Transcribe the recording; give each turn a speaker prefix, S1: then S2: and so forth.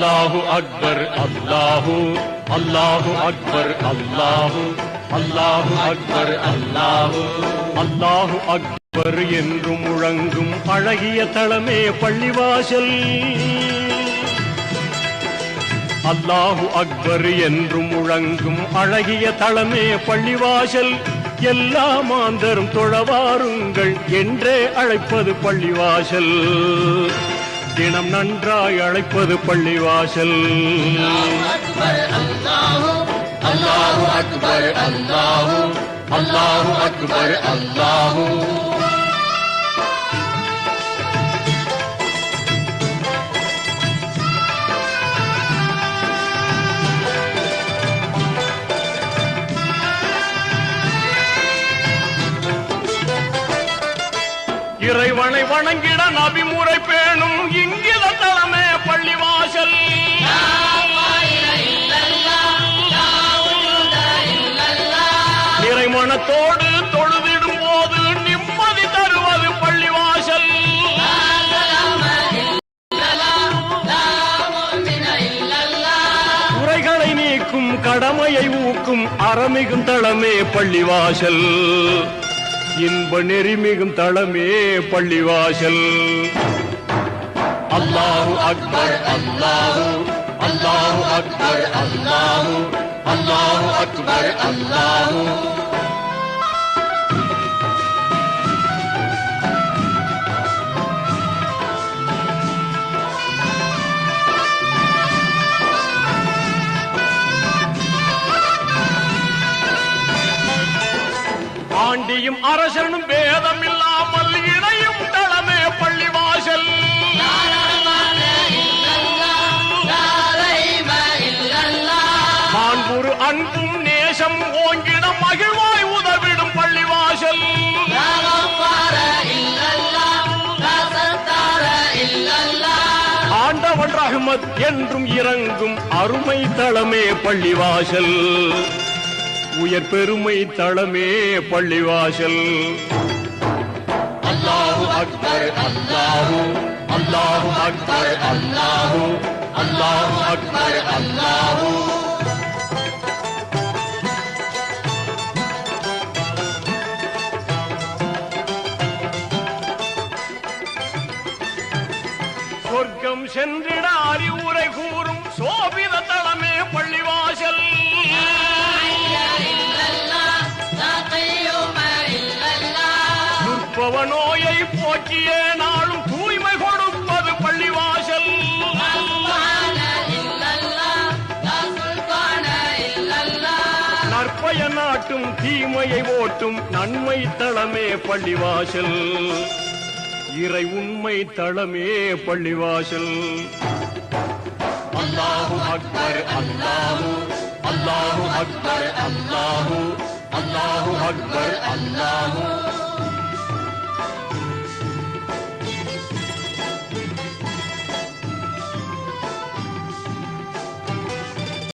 S1: அல்லாஹு அக்பர் அல்லாஹு அல்லாஹு அக்பர் அல்லாஹு அல்லாஹு அக்பர் அல்லாஹு அல்லாஹு அக்பர் என்று முழங்கும் அழகிய தளமே பள்ளிவாசல். அல்லாஹு அக்பர் என்று முழங்கும் அழகிய தளமே பள்ளிவாசல். எல்லா மாந்தரும் தொழவாருங்கள் என்றே அழைப்பது பள்ளிவாசல். தினம் நன்றாய் அழைப்பது பள்ளிவாசல். அல்லாஹு அக்பர் அல்லாஹு அல்லாஹு அக்பர் அல்லாஹு. இறைவனை வணங்கிட நபிமுறை பேணும் இங்கித தளமே பள்ளிவாசல். நிறைமணத்தோடு தொழுதிடும் போது நிம்மதி தருவது பள்ளிவாசல். குறைகளை நீக்கும் கடமையை ஊக்கும் அறமிகும் தளமே பள்ளிவாசல். இன்ப நெறிமிகும் தளமே பள்ளிவாசல். அல்லாஹு அக்பர் அல்லாஹு அல்லாஹு அக்பர் அல்லாஹு அல்லாஹு அக்பர் அல்லாஹு. ஆண்டியும் அரசனும் பேதம் இல்லாமல் இணையும் தளமே பள்ளி வாசல் மாண்புரு அன்பும் நேசம் ஓங்கிட மகிழ்வாய் உதவிடும் பள்ளி வாசல் ஆண்டவன் ரஹமத் என்றும் இறங்கும் அருமை தளமே பள்ளிவாசல். உயர் பெருமை தளமே பள்ளிவாசல். அல்லாஹு அக்பர் அல்லாஹு அல்லாஹு அக்பர் அல்லாஹு அல்லாஹு அக்பர் அல்லாஹு. சொர்க்கம் சென்றிட அறிவுரை கூறும் சோபித தளமே பள்ளிவாசல். போக்கிய நாளும் தூய்மை கொடுப்பது பள்ளிவாசல். நற்பய நாட்டும் தீமையை ஓட்டும் நன்மை தளமே பள்ளிவாசல். இறை உண்மை தளமே பள்ளிவாசல். அல்லாஹு அக்பர் அல்லாஹு அல்லாஹு அக்பர் அல்லாஹு அல்லாஹு அக்பர் அல்லாஹு.